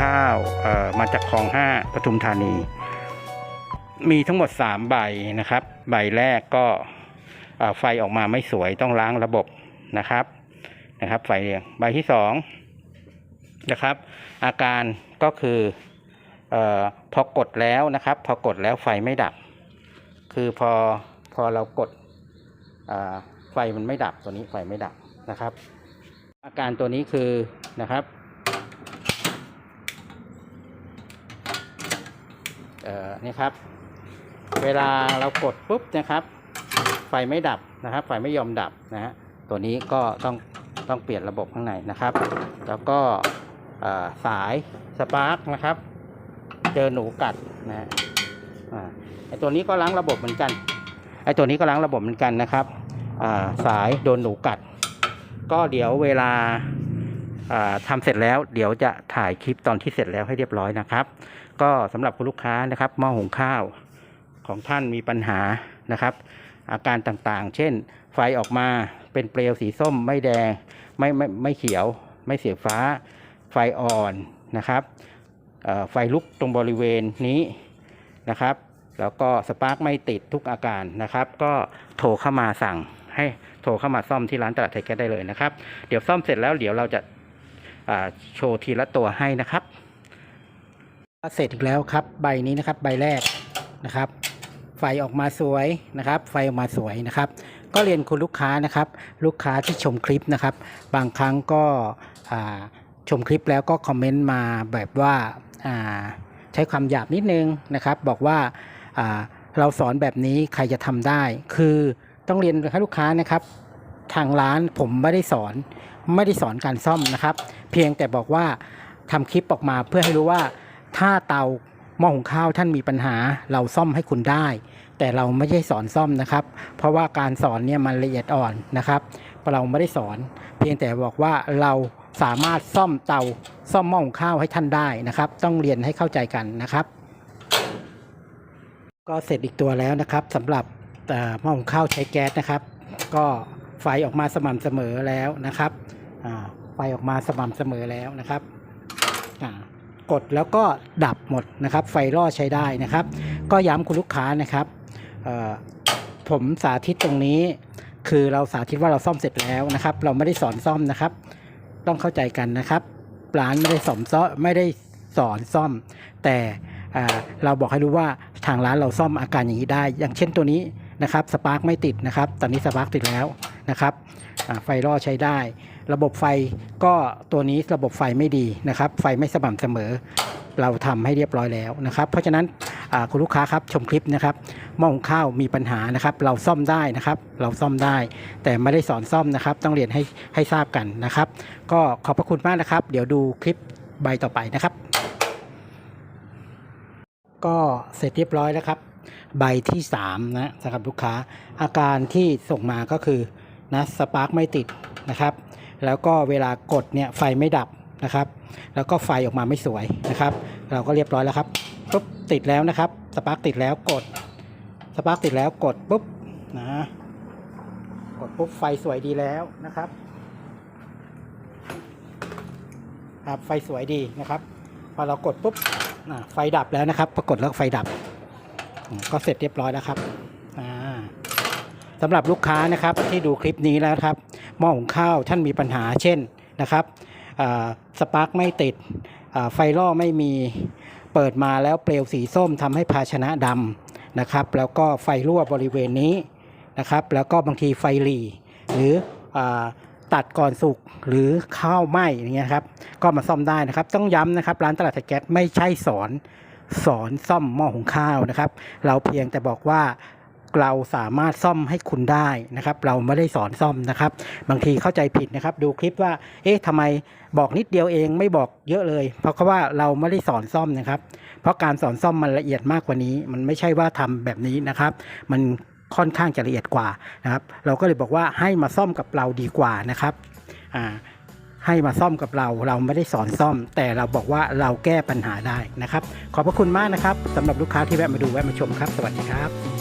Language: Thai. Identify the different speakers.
Speaker 1: ข้าวมาจากคลองห้าปทุมธานี มีทั้งหมด 3 ใบนะครับ ใบแรกก็ไฟออกมาไม่สวยต้องล้างระบบนะครับนะครับ ไฟเรียงใบที่2นะครับ อาการก็คืออพอกดแล้วนะครับ พอกดแล้วไฟไม่ดับ คือพอพอเรากดไฟมันไม่ดับตัวนี้ไฟไม่ดับนะครับ อาการตัวนี้คือนะครับ เอ่อนี่ครับ เวลาเรากดปุ๊บนะครับ ไฟไม่ดับนะครับ ไฟไม่ยอมดับนะฮะตัวนี้ก็ต้องต้องเปลี่ยนระบบข้างในนะครับ แล้วก็สายสปาร์กนะครับ เจอหนูกัดนะฮะไอตัวนี้ก็ล้างระบบเหมือนกันไอตัวนี้ก็ล้างระบบเหมือนกันนะครับสายโดนหนูกัด ก็เดี๋ยวเวลา อ่าทำเสร็จแล้วเดี๋ยวจะถ่ายคลิปตอนที่เสร็จแล้วให้เรียบร้อยนะครับ ก็สำหรับคุณลูกค้านะครับหม้อหุงข้าวของท่านมีปัญหานะครับ อาการต่างๆ เช่น ไฟออกมาเป็นเปลวสีส้มไม่แดงไม่ไม่ไม่เขียว ไม่เสียฟ้า ไฟอ่อนนะครับไฟลุกตรงบริเวณนี้นะครับ แล้วก็สปาร์กไม่ติดทุกอาการนะครับ ก็โทรเข้ามาสั่งให้โทรเข้ามาซ่อมที่ร้านตลาดไทยแก๊สได้เลยนะครับ เดี๋ยวซ่อมเสร็จแล้วเดี๋ยวเราจะ โชว์ทีละตัวให้นะครับเสร็จอีกแล้วครับใบนี้นะครับใบแรกนะครับ ไฟออกมาสวยนะครับ ไฟออกมาสวยนะครับ ก็เรียนคุณลูกค้านะครับ ลูกค้าที่ชมคลิปนะครับ บางครั้งก็ชมคลิปแล้วก็คอมเมนต์มาแบบว่าาใช้ความหยาบนิดนึงนะครับ บอกว่าาเราสอนแบบนี้ใครจะทำได้ คือต้องเรียนให้ลูกค้านะครับ ทางร้านผมไม่ได้สอน ไม่ได้สอนการซ่อมนะครับ เพียงแต่บอกว่าทำคลิปออกมาเพื่อให้รู้ว่าถ้าเตาหม้อหุงข้าวท่านมีปัญหาเราซ่อมให้คุณได้ แต่เราไม่ใช่สอนซ่อมนะครับ เพราะว่าการสอนเนี่ยมันละเอียดอ่อนนะครับเราไม่ได้สอน เพียงแต่บอกว่าเราสามารถซ่อมเตาซ่อมหม้อหุงข้าวให้ท่านได้นะครับ ต้องเรียนให้เข้าใจกันนะครับ ก็เสร็จอีกตัวแล้วนะครับสำหรับหม้อหุงข้าวใช้แก๊สนะครับ ก็ไฟออกมาสม่ำเสมอแล้วนะครับ ไฟออกมาสม่ำเสมอแล้วนะครับกดแล้วก็ดับหมดนะครับ ไฟรอดใช้ได้นะครับ ก็ย้ำคุณลูกค้านะครับผมสาธิตตรงนี้ คือเราสาธิตว่าเราซ่อมเสร็จแล้วนะครับ เราไม่ได้สอนซ่อมนะครับ ต้องเข้าใจกันนะครับร้านไม่ได้สอนซ่อมไม่ได้สอนซ่อม แต่เราบอกให้รู้ว่าทางร้านเราซ่อมอาการอย่างนี้ได้ อย่างเช่นตัวนี้นะครับสปาร์กไม่ติดนะครับ ตอนนี้สปาร์กติดแล้วนะครับไฟรอดใช้ได้ ระบบไฟก็ตัวนี้ระบบไฟไม่ดีนะครับ ไฟไม่สม่ำเสมอ เราทำให้เรียบร้อยแล้วนะครับ เพราะฉะนั้นคุณลูกค้าครับชมคลิปนะครับหม้อหุงข้าวมีปัญหานะครับ เราซ่อมได้นะครับ เราซ่อมได้ แต่ไม่ได้สอนซ่อมนะครับ ต้องเรียนให้ให้ทราบกันนะครับ ก็ขอบพระคุณมากนะครับ เดี๋ยวดูคลิปใบต่อไปนะครับ ก็เสร็จเรียบร้อยแล้วครับ ใบที่3นะสำหรับลูกค้าอาการที่ส่งมาก็คือนะสปาร์กไม่ติดนะครับ แล้วก็เวลากดเนี่ยไฟไม่ดับนะครับ แล้วก็ไฟออกมาไม่สวยนะครับ เราก็เรียบร้อยแล้วครับปุ๊บติดแล้วนะครับสปาร์กติดแล้วกดสปาร์กติดแล้วกดปุ๊บนะกดปุ๊บไฟสวยดีแล้วนะครับครับไฟสวยดีนะครับ พอเรากดปุ๊บไฟดับแล้วนะครับปรากฏแล้วไฟดับ ก็เสร็จเรียบร้อยแล้วครับสำหรับลูกค้านะครับที่ดูคลิปนี้แล้วครับ หม้อหุงข้าวท่านมีปัญหาเช่นนะครับสปาร์กไม่ติดไฟล่อไม่มีเปิดมาแล้วเปลวสีส้มทำให้ภาชนะดำนะครับ แล้วก็ไฟรั่วบริเวณนี้นะครับ แล้วก็บางทีไฟหลีหรืออตัดก่อนสุกหรือข้าวไหม้อย่างเงี้ยครับก็มาซ่อมได้นะครับ ต้องย้ำนะครับร้านตลาดแก๊สไม่ใช่สอนสอนซ่อมหม้อหุงข้าวนะครับ เราเพียงแต่บอกว่า เราสามารถซ่อมให้คุณได้นะครับ เราไม่ได้สอนซ่อมนะครับ บางทีเข้าใจผิดนะครับ ดูคลิปว่า เอ๊ะทำไมบอกนิดเดียวเองไม่บอกเยอะเลย เพราะว่าเราไม่ได้สอนซ่อมนะครับ เพราะการสอนซ่อมมันละเอียดมากกว่านี้ มันไม่ใช่ว่าทำแบบนี้นะครับ มันค่อนข้างจะละเอียดกว่านะครับ เราก็เลยบอกว่าให้มาซ่อมกับเราดีกว่านะครับอ่าให้มาซ่อมกับเราเราไม่ได้สอนซ่อม แต่เราบอกว่าเราแก้ปัญหาได้นะครับ ขอบพระคุณมากนะครับสำหรับลูกค้าที่แวะมาดูแวะมาชมครับ สวัสดีครับ